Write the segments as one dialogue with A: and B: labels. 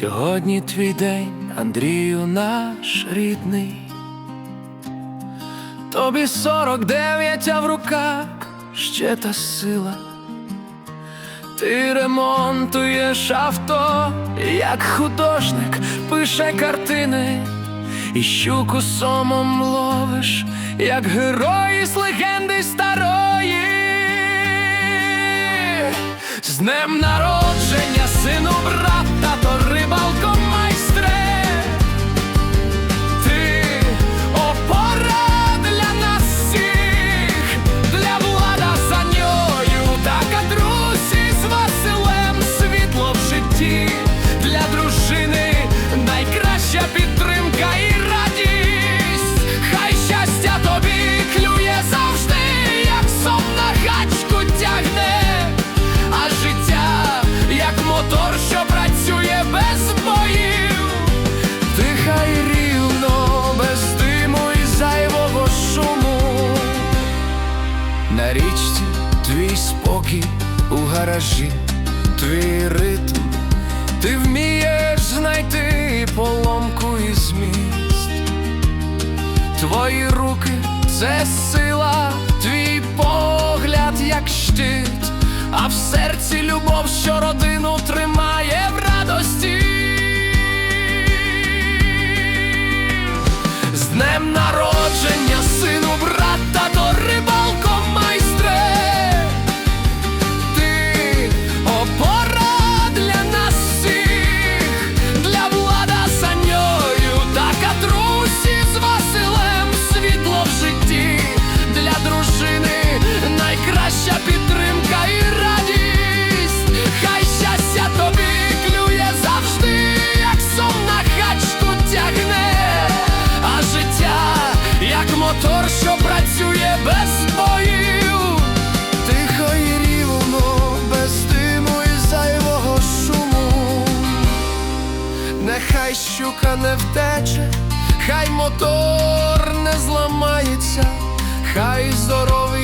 A: Сьогодні твій день, Андрію, наш рідний. Тобі сорок дев'ять, а в руках ще та сила. Ти ремонтуєш авто, як художник пише картини, і щуку сомом ловиш, як герой з легенди старої. З днем народження, сину, брат, тато, гаражі, твій ритм, ти вмієш знайти поломку і зміст. Твої руки це сила, твій погляд як щит, а в серці любов, що родину тримає в радості. З днем народження, Не втече, хай мотор не зламається, хай здоров'я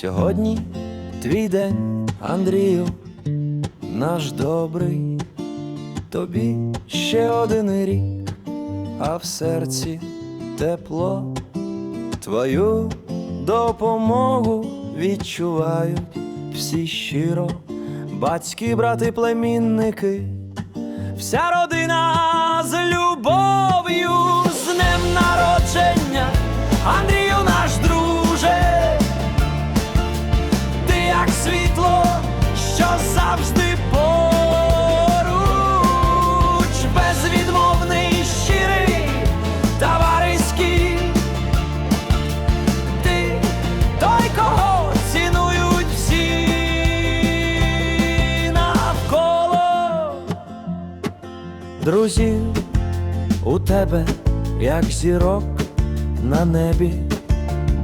A: Сьогодні твій день, Андрію, наш
B: добрий, тобі ще один рік, а в серці тепло, твою допомогу відчувають всі щиро, батьки, брати, племінники, вся родина з любов'ю, з днем народження, Андрію Друзів у тебе, як зірок,
A: на небі,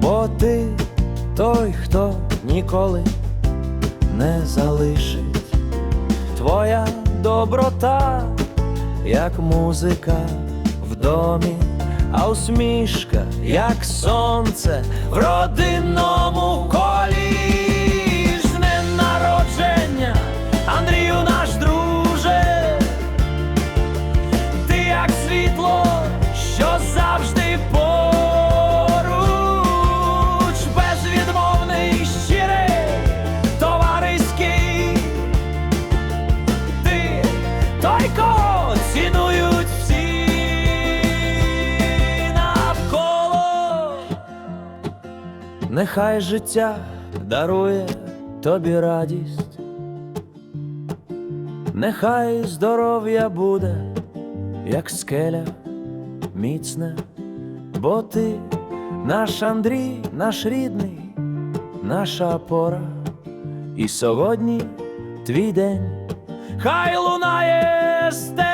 A: бо ти той, хто ніколи не залишить. Твоя доброта, як музика в домі, а усмішка, як сонце в родинному колі. Нехай життя дарує тобі радість, нехай здоров'я буде, як скеля міцне, бо ти наш Андрій, наш рідний, наша опора. І сьогодні твій день, хай лунає теплом.